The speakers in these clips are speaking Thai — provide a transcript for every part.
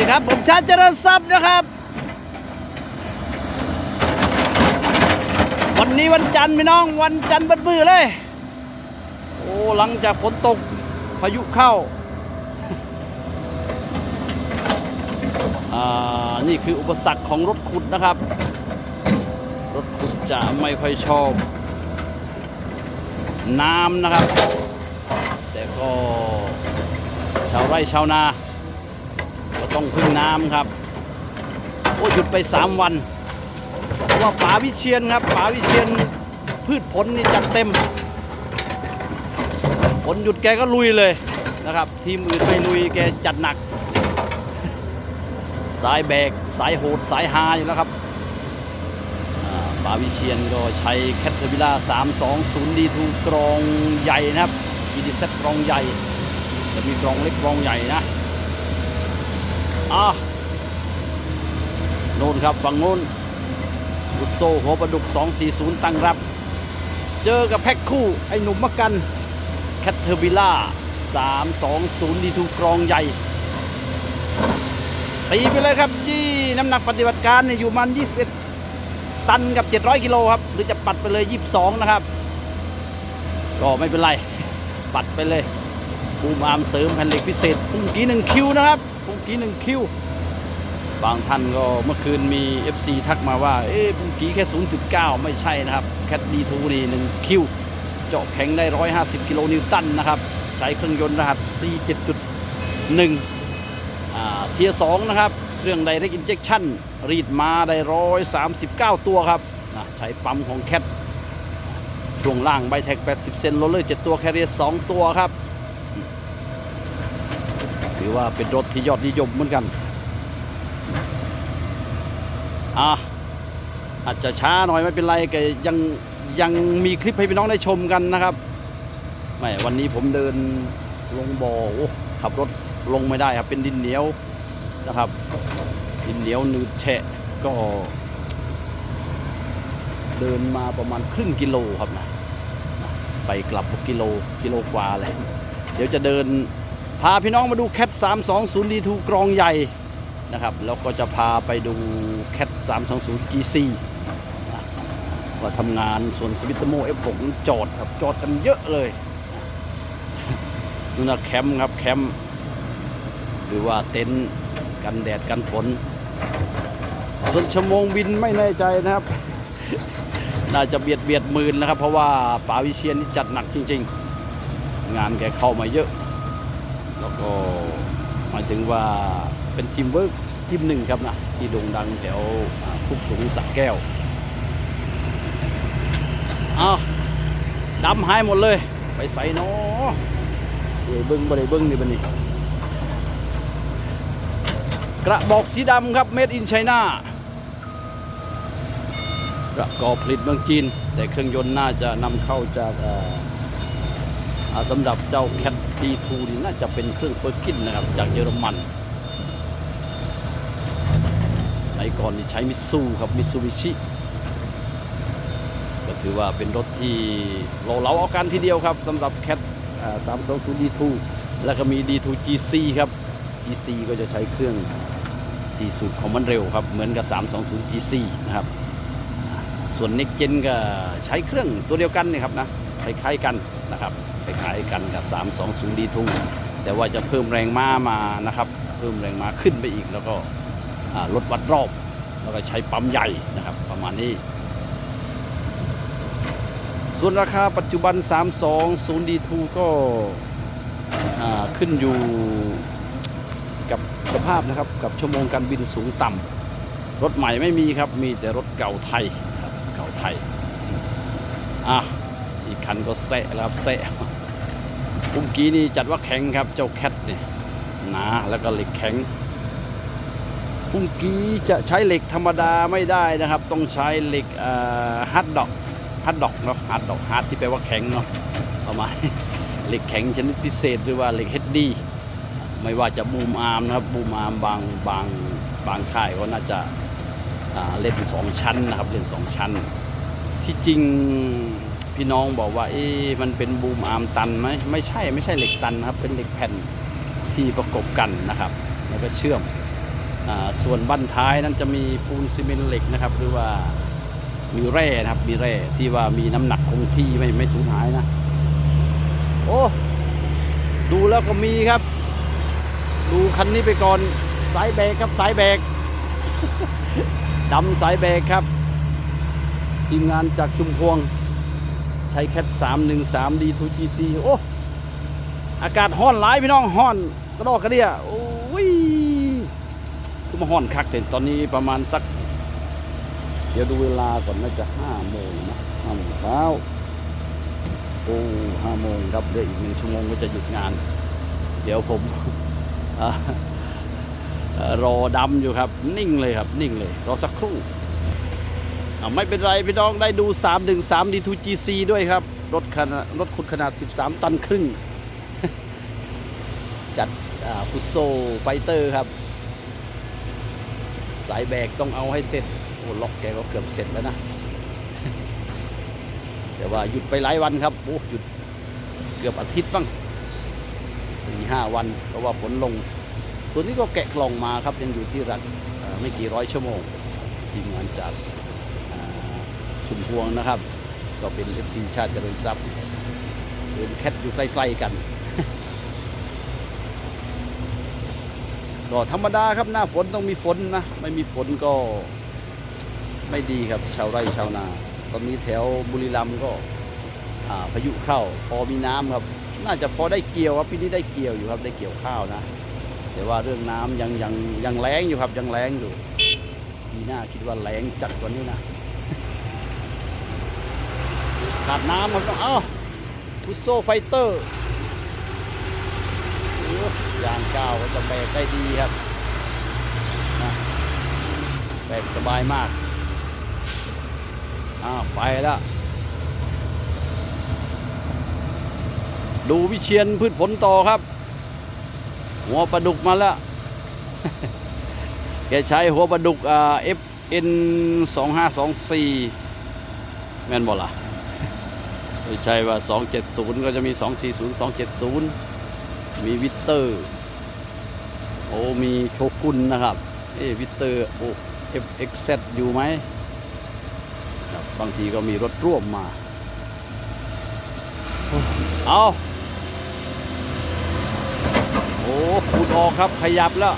ดีครับ ผมชาติเจริญทรัพย์นะครับ วันนี้วันจันทร์พี่น้องวันจันทร์บัดมือเลย โอ้หลังจากฝนตกพายุเข้าอ่านี่คืออุปสรรคของรถขุดนะครับ รถขุดจะไม่ค่อยชอบ น้ำนะครับ แต่ก็ชาวไร่ชาวนา ต้องพึ่งน้ำครับ โอ้หยุดไป 3 วันเพราะว่าป๋าวิเชียนครับป๋าวิเชียนพืชผลนี่จัดเต็มฝนหยุดแกก็ลุยเลยนะครับ ทีมอื่นไม่ลุยแกจัดหนัก สายแบกสายโหดสายฮาอยู่แล้วครับอ่าวิเชียนก็ใช้แคทเทอร์บิล่า320 D2 กรองใหญ่นะครับ e d ีเซตกรองใหญ่จะมีกรองเล็กกรองใหญ่นะ อะโน่นครับฝั่งโน้นอุโซหัวประดุก 240 ตั้งรับ เจอกับแพ็คคู่ ไอ้หนุ่มมักกันแคทเทอร์บิล่า320 ดีทูกรองใหญ่ ตีไปเลยครับยี่น้ำหนักปฏิบัติการเนี่ยอยู่มัน 21 ตันกับ 700 กิโลครับ หรือจะปัดไปเลย 22 นะครับ ก็ไม่เป็นไร ปัดไปเลยบูมอาร์มเสริมแผ่นเหล็กพิเศษพุ่งกี้หนึ่งคิวนะครับ กี้หนึ่งคิว บางท่านก็เมื่อคืนมี FC ทักมาว่า เอ๊ะพุ่งกี้แค่ 0.9 ไม่ใช่นะครับ แคทดีทูนี่หนึ่งคิว เจาะแข็งได้ 150 กิโลนิวตันนะครับ ใช้เครื่องยนต์รหัส C7.1 อ่าเทียร์2นะครับ เครื่อง Direct Injection รีดมาได้ 139 ตัวครับนะใช้ปั๊มของแคทช่วงล่างไบแท็ก 80 เซนโรลเลอร์ 7 ตัวแคเรียร์2ตัวครับ ถือว่าเป็นรถที่ยอดนิยมเหมือนกัน อะอาจจะช้าหน่อยไม่เป็นไรก็ยังยังมีคลิปให้พี่น้องได้ชมกันนะครับไม่วันนี้ผมเดินลงบ่อโอ้ขับรถลงไม่ได้ครับ เป็นดินเหนียวนะครับ ดินเหนียวหนืดแฉะก็ เดินมาประมาณครึ่งกิโลครับนะ ไปกลับกิโลกิโลกว่าเลย เดี๋ยวจะเดิน พาพี่น้องมาดูแคท320 D2 กรองใหญ่นะครับแล้วก็จะพาไปดูแคท320 GC นะว่าทำงานส่วนสวิตโม F6 จอดครับจอดกันเยอะเลยนู่นนะแคมป์ครับแคมป์หรือว่าเต็นท์กันแดดกันฝน ส่วนชั่วโมงบินไม่แน่ใจนะครับ น่าจะเบียดเบียดหมื่นนะครับ เพราะว่าป๋าวิเชียนนี่จัดหนักจริง ๆ งานแกเข้ามาเยอะ แล้วก็หมายถึงว่าเป็นทีมเวิร์กทีมหนึ่งครับนะที่โด่งดังแถวคุกสูงสระแก้วอ้าดำหายหมดเลย ไปใส่เนาะเอ้ยเบิ้งบ่ได้เบิ้งนี่บันนี้กระบอกสีดำครับ Made in China ประกอบผลิตเมืองจีน แต่เครื่องยนต์น่าจะนำเข้าจากอ่า สำหรับเจ้า Cat D2 นี่น่าจะเป็นเครื่องเปอร์กินนะครับ จากเยอรมันสมัยก่อนนี่ใช้มิซูครับมิซูบิชิก็ถือว่าเป็นรถที่เราเลาเอากันทีเดียวครับสำหรับ Cat อ่า320 D2 แล้วก็มี D2 GC ครับ GC ก็จะใช้เครื่อง4สูบของมันเร็วครับ เหมือนกับ 320 GC นะครับ ส่วน Next Gen ก็ใช้เครื่องตัวเดียวกันนี่ครับนะคล้ายๆกัน นะครับคล้ายกันกับ 320 D2 แต่ว่าจะเพิ่มแรงม้ามานะครับ เพิ่มแรงม้าขึ้นไปอีก แล้วก็ลดวัดรอบ แล้วก็ใช้ปั๊มใหญ่นะครับ ประมาณนี้ ส่วนราคาปัจจุบัน 320 D2 ก็อ่าขึ้นอยู่กับสภาพนะครับกับชั่วโมงการบินสูงต่ำรถใหม่ไม่มีครับ มีแต่รถเก่าไทยเก่าไทยอะ อีกคันก็แซะแล้วครับแซะปุ่มกี้นี่จัดว่าแข็งครับเจ้าแคทเนี่ยหนาแล้วก็เหล็กแข็งปุ่มกี้จะใช้เหล็กธรรมดาไม่ได้นะครับ ต้องใช้เหล็กฮัดดอกฮัดดอกเนาะฮัดดอกฮัดที่แปลว่าแข็งเนาะประมาณเหล็กแข็งชนิดพิเศษหรือว่าเหล็กเฮดดี้ไม่ว่าจะบูมอาร์มนะครับบูมอาร์มบางบางบางค่ายก็น่าจะเล่นสองชั้นนะครับเล่นสองชั้น ที่จริง พี่น้องบอกว่าเอ๊มันเป็นบูมอาร์มตันไหมไม่ใช่ไม่ใช่เหล็กตันครับ เป็นเหล็กแผ่นที่ประกบกันนะครับ แล้วก็เชื่อมอส่วนบั้นท้ายนั้นจะมีปูนซีเมนต์เหล็กนะครับ หรือว่ามีแร่นะครับมีแร่ที่ว่ามีน้ำหนักคงที่ไม่ไม่สูญหายนะ โอ้ ดูแล้วก็มีครับ ดูคันนี้ไปก่อนสายแบกครับสายแบกดำสายแบกครับ ทีมงานจากชุมพวง ใช้แคท313 D2GC โอ้ อากาศห้อนหลายพี่น้องห้อนกระดอกกระเดียโอ้ยคือมาห้อนคักแต่ตอนนี้ประมาณสัก เดี๋ยวดูเวลาก่อนน่าจะห้าโมงนะห้าโมงเช้าโอ้ห้าโมงครับเดี๋ยวอีกหนึ่งชั่วโมงก็จะหยุดงาน เดี๋ยวผมอรอดำอยู่ครับ นิ่งเลยครับ นิ่งเลย รอสักครู่ ไม่เป็นไรพี่น้องได้ดู 313 D2GC ด้วยครับ รถขนาดรถขุดขนาด 13 ตันครึ่ง จัดฟุตโซไฟเตอร์ครับ สายแบกต้องเอาให้เสร็จ โอ้ล็อกแกก็เกือบเสร็จแล้วนะ แต่ว่าหยุดไปหลายวันครับ โอ้หยุดเกือบอาทิตย์บ้างสี่ห้าวัน เพราะว่าฝนลง ตัวนี้ก็แกะกล่องมาครับ ยังอยู่ที่รัฐไม่กี่ร้อยชั่วโมงทีมงานจาก ชุมพวงนะครับ ก็เป็น FC ชาติเจริญทรัพย์เดินแคทอยู่ใกล้ๆกัน ก็ธรรมดาครับหน้าฝนต้องมีฝนนะ ไม่มีฝนก็ไม่ดีครับ ชาวไร่ชาวนา ตอนนี้แถวบุรีรัมย์ก็พายุเข้า พอมีน้ำครับ น่าจะพอได้เกี่ยวครับปีนี้ได้เกี่ยวอยู่ครับได้เกี่ยวข้าวนะ แต่ว่าเรื่องน้ำยังยังยังแรงอยู่ครับยังแรงอยู่ปีหน้าคิดว่าแรงจัดกว่านี้นะ ขาดน้ำครับต้องเอ้าพุโซไฟเตอร์อ้ยางเก้าก็จะแบกได้ดีครับแบกสบายมากอ้าวไปแล้ว ดูวิเชียนพืชผลต่อครับ หัวปลาดุกมาแล้ว แกใช้หัวปลาดุกเอ่า FN 2524แม่นบ่ล่ะ ไม่ใช่ว่า 270 ก็จะมี 240 270 มีวิตเตอร์ โอ้ มีโชกุนนะครับ เอ้วิตเตอร์โอ้ FXZ อยู่ไหมครับบางทีก็มีรถร่วมมา เอาโอ้ขูดออกครับขยับแล้ว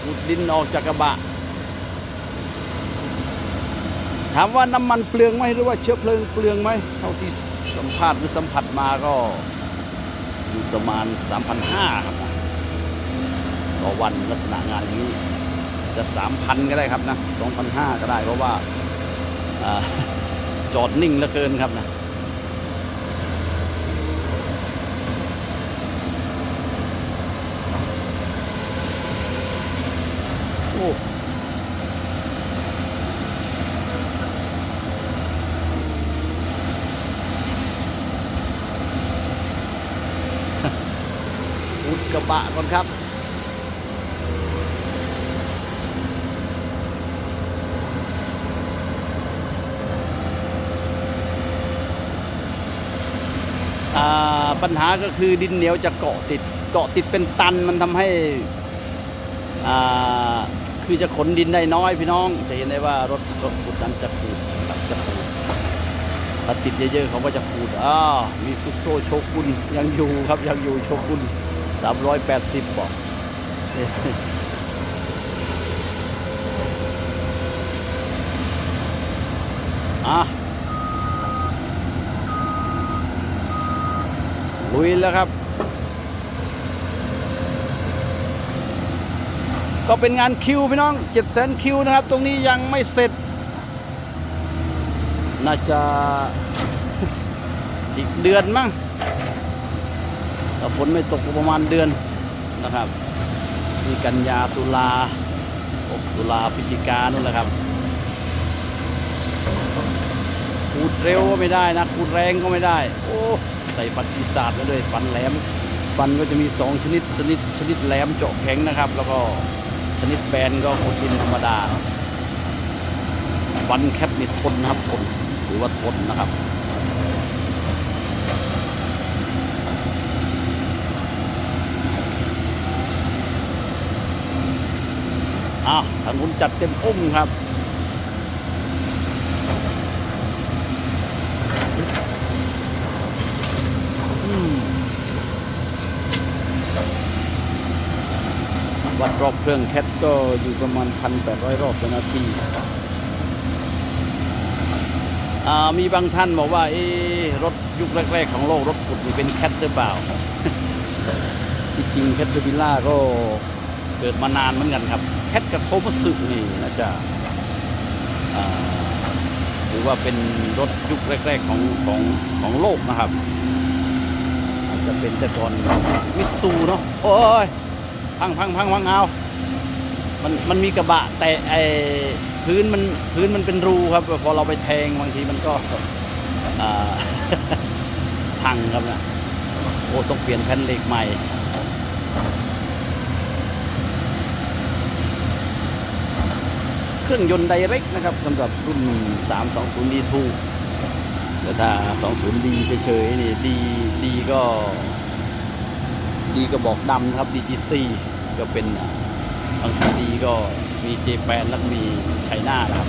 ขูดดินออกจากกระบะ ถามว่าน้ำมันเปลืองไหมหรือว่าเชื้อเพลิงเปลืองไหมเท่าที่ สัมภาษณ์หรือสัมผัสมาก็อยู่ประมาณ 3,500ครับต่อวันลักษณะงานอย่างนี้จะ 3,000 ก็ได้ครับนะ2,500 ก็ได้เพราะว่าอ่าจอดนิ่งเหลือเกินครับนะ อุดกระบะก่อนครับอ่าปัญหาก็คือดินเหนียวจะเกาะติด เกาะติดเป็นตันมันทำให้คือจะขนดินได้น้อยพี่น้อง จะเห็นได้ว่ารถรถขุดนั้นจะขูดจะขูดถ้าติดเยอะๆเขาก็จะขูดอ้ามีฟุตโซโชกุนยังอยู่ครับยังอยู่โชกุน 380บอกอะลุยแล้วครับ ก็เป็นงานคิวพี่น้อง7 0 0 0 0คิวนะครับ ตรงนี้ยังไม่เสร็จ น่าจะอีกเดือนมั้ง ถ้าฝนไม่ตกประมาณเดือนนะครับมีกันยาตุลา6ตุลาพฤศจิกานู่นแหละครับขูดเร็วก็ไม่ได้นะขูดแรงก็ไม่ได้ โอ้ใส่ฟันปีศาจมาด้วยฟันแหลม ฟันก็จะมีสองชนิดชนิดชนิดแหลมเจาะแข็งนะครับ แล้วก็ชนิดแบนก็ขุดดินธรรมดา ฟันแคปนี่ทนนะครับทนหรือว่าทนนะครับ อ้าวทางนู้นจัดเต็มอุ้มครับวัดรอบเครื่องแคทก็อยู่ประมาณ 1,800 รอบต่อนาทีอ่ามีบางท่านบอกว่า เอรถยุคแรก ๆ ของโลก รถขุดนี่เป็นแคทหรือเปล่าที่จริงแคทเทอร์บิล่าก็เกิดมานานเหมือนกันครับ แคทกับโคมัสึนี่น่าจะถือว่าเป็นรถยุคแรก ๆ ของของของโลกนะครับ อาจจะเป็นแต่ก่อนมิซูเนาะโอ้ยพังพังพังพังเอา มันมันมีกระบะแต่ไอพื้นมันพื้นมันเป็นรูครับ พอเราไปแทงบางทีมันก็พังครับนะโอ้ต้องเปลี่ยนแผ่นเหล็กใหม่ เครื่องยนต์ไดเรกนะครับสำหรับรุ่น 320 D2 แต่ถ้า 20D เฉยๆนี่ดีดีก็ ดีก็บอกดำนะครับ DGC ก็เป็นบางทีดีก็มีเจแปนแล้วมีไชน่านะครับ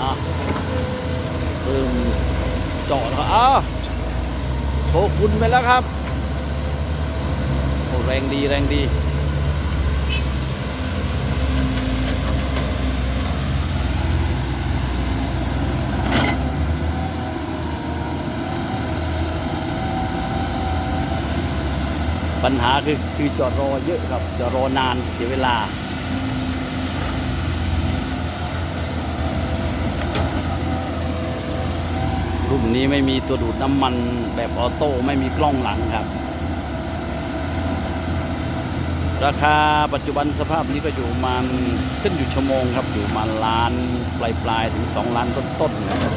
อะเริ่มจอดแล้วอ้าวโชว์คุณไปแล้วครับ แรงดีแรงดีปัญหาคือคือจอดรอเยอะครับจอดรอนานเสียเวลา รุ่นนี้ไม่มีตัวดูดน้ำมันแบบออโต้ไม่มีกล้องหลังครับ ราคาปัจจุบันสภาพนี้ก็อยู่มันขึ้นอยู่ชั่วโมงครับ อยู่ประมาณล้านปลายปลายๆถึง 2 ล้านต้นๆนะครับ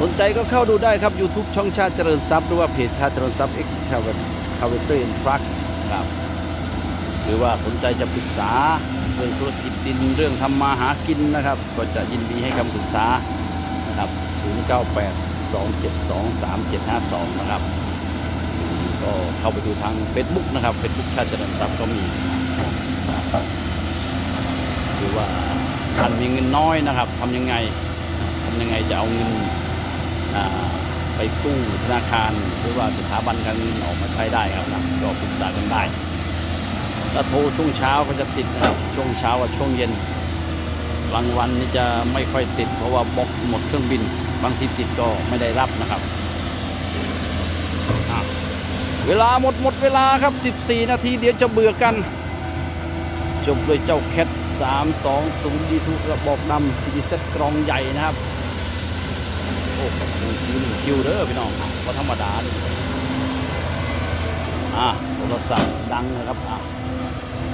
สนใจก็เข้าดูได้ครับ YouTube ช่องชาติเจริญทรัพย์หรือว่าเพจชาติเจริญทรัพย์ X c a v a t o r and Truck ครับ หรือว่าสนใจจะปรึกษาเรื่องธุรกิจดินเรื่องทำมาหากินนะครับ ก็จะยินดีให้คำปรึกษานะครับ098 272 3752 นะครับ ก็เข้าไปดูทาง Facebook นะครับ Facebook ชาติเจริญทรัพย์ก็มีหรือว่าท่านมีเงินน้อยนะครับทำยังไงทำยังไงจะเอาเงินไปกู้ธนาคาร หรือว่าสถาบันการเงินออกมาใช้ได้ครับนะก็ปรึกษากันได้ ถ้าโทรช่วงเช้าก็จะติดนะครับ ช่วงเช้ากับช่วงเย็นกลางวันนี่จะไม่ค่อยติด เพราะว่าบล็อกหมดเครื่องบิน บางทีติดก็ไม่ได้รับนะครับ เวลาหมดหมดเวลาครับ 14 นาทีเดี๋ยวจะเบื่อกัน จบด้วยเจ้าแคท320 D2 กระบอกดำทีดีเซ็ตกรองใหญ่นะครับ โอ้คิวหนึ่งคิวเด้อพี่น้องก็ธรรมดาเลยอะโทรศัพท์ดังนะครับอะ